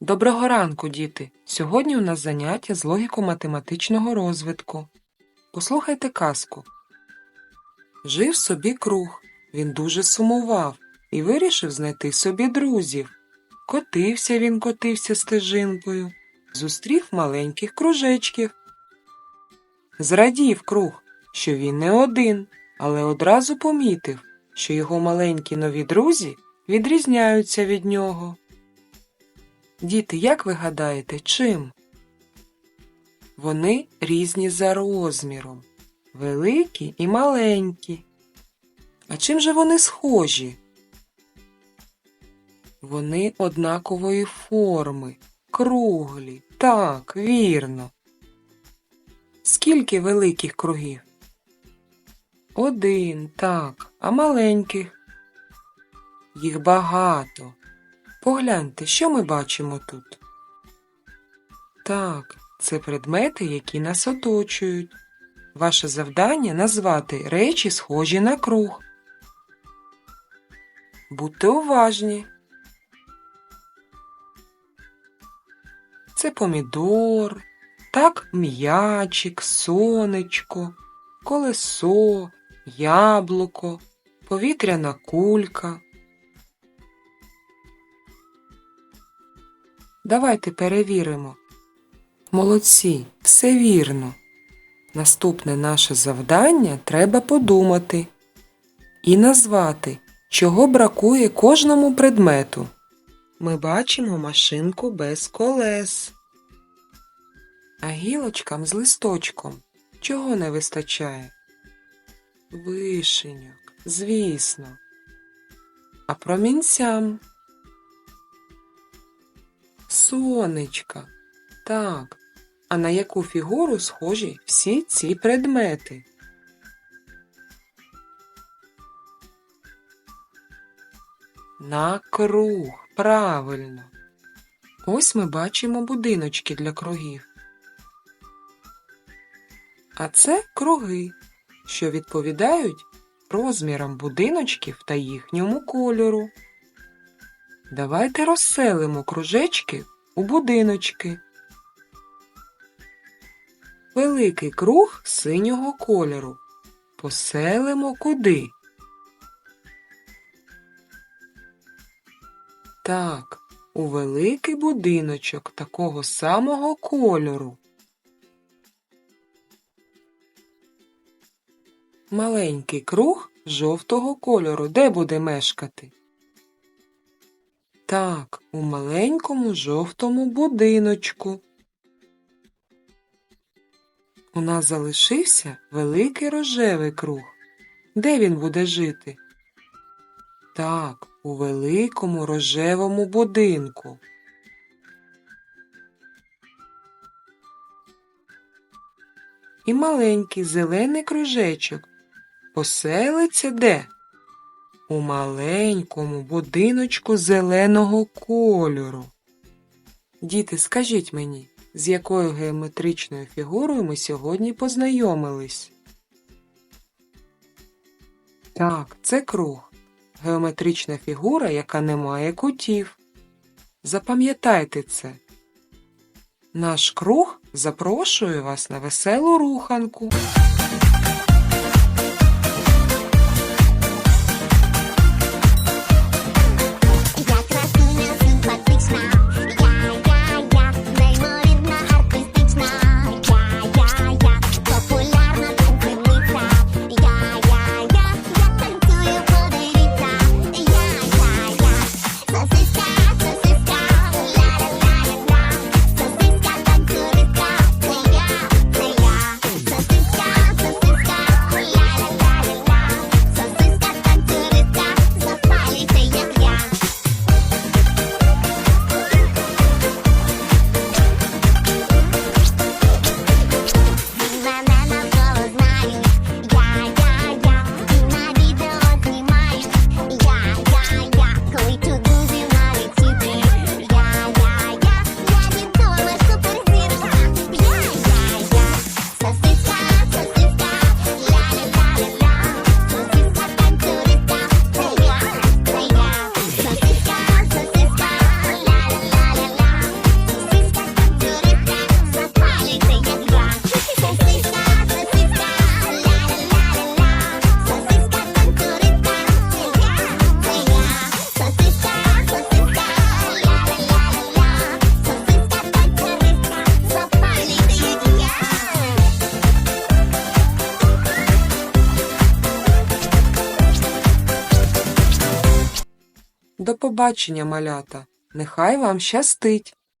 Доброго ранку, діти! Сьогодні у нас заняття з логіко-математичного розвитку. Послухайте казку. Жив собі круг. Він дуже сумував і вирішив знайти собі друзів. Котився він, котився стежинкою, зустрів маленьких кружечків. Зрадів круг, що він не один, але одразу помітив, що його маленькі нові друзі відрізняються від нього. Діти, як ви гадаєте, чим? Вони різні за розміром, великі і маленькі. А чим же вони схожі? Вони однакової форми, круглі. Так, вірно. Скільки великих кругів? Один, так, а маленьких? Їх багато. Погляньте, що ми бачимо тут? Так, це предмети, які нас оточують. Ваше завдання назвати речі, схожі на круг. Будьте уважні. Це помідор, так м'ячик, сонечко, колесо, яблуко, повітряна кулька. Давайте перевіримо. Молодці, все вірно. Наступне наше завдання треба подумати і назвати, чого бракує кожному предмету. Ми бачимо машинку без колес. А гілочкам з листочком чого не вистачає? Вишеньок, звісно. А промінцям Сонечка. Так. А на яку фігуру схожі всі ці предмети? На круг. Правильно. Ось ми бачимо будиночки для кругів. А це круги, що відповідають розмірам будиночків та їхньому кольору. Давайте розселимо кружечки у будиночки. Великий круг синього кольору. Поселимо куди? Так, у великий будиночок такого самого кольору. Маленький круг жовтого кольору де буде мешкати? Так, у маленькому жовтому будиночку. У нас залишився великий рожевий круг. Де він буде жити? Так, у великому рожевому будинку. І маленький зелений кружечок поселиться де? У маленькому будиночку зеленого кольору. Діти, скажіть мені, з якою геометричною фігурою ми сьогодні познайомились? Так, це круг. Геометрична фігура, яка не має кутів. Запам'ятайте це. Наш круг запрошує вас на веселу руханку. До побачення, малята. Нехай вам щастить!